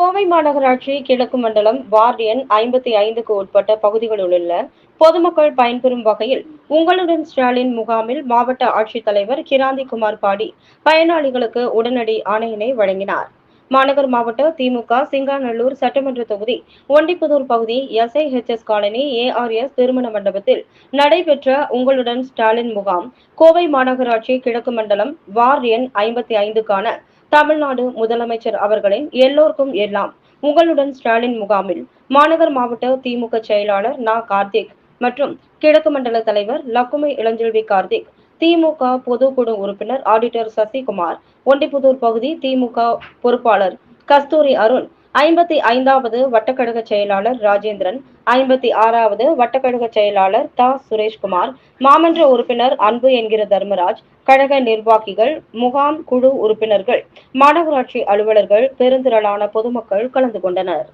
கோவை மாநகராட்சி கிழக்கு மண்டலம் வார்டு எண் ஐம்பத்தி ஐந்துக்கு உட்பட்ட பகுதிகளில் உள்ள பொதுமக்கள் பயன்பெறும் வகையில் உங்களுடன் ஸ்டாலின் முகாமில் மாவட்ட ஆட்சித்தலைவர் கிராந்தி குமார் பாடி பயனாளிகளுக்கு உடனடி ஆணையினை வழங்கினார். மாநகர் மாவட்ட திமுக சிங்காநல்லூர் சட்டமன்ற தொகுதி ஒண்டிப்புதூர் பகுதி எஸ்ஐஹெச்எஸ் காலனி ஏஆர்எஸ் திருமண மண்டபத்தில் நடைபெற்ற உங்களுடன் ஸ்டாலின் முகாம் கோவை மாநகராட்சி கிழக்கு மண்டலம் வார்டு எண் ஐம்பத்தி ஐந்துக்கான தமிழ்நாடு முதலமைச்சர் அவர்களின் எல்லோருக்கும் எல்லாம் உங்களுடன் ஸ்டாலின் முகாமில் மாநகர் மாவட்ட திமுக செயலாளர் நா. கார்த்திக் மற்றும் கிழக்கு மண்டல தலைவர் லக்குமை இளஞ்செல்வி கார்த்திக் திமுக பொதுக்குழு உறுப்பினர் ஆடிட்டர் சசிகுமார் ஒண்டிபுதூர் பகுதி திமுக பொறுப்பாளர் கஸ்தூரி அருண் ஐம்பத்தி ஐந்தாவது வட்டக்கழக செயலாளர் ராஜேந்திரன் ஐம்பத்தி ஆறாவது வட்டக்கழக செயலாளர் தா. சுரேஷ்குமார் மாமன்ற உறுப்பினர் அன்பு என்கிற தர்மராஜ் கழக நிர்வாகிகள் முகாம் குழு உறுப்பினர்கள் மாநகராட்சி அலுவலர்கள் பெருந்திரளான பொதுமக்கள் கலந்து கொண்டனர்.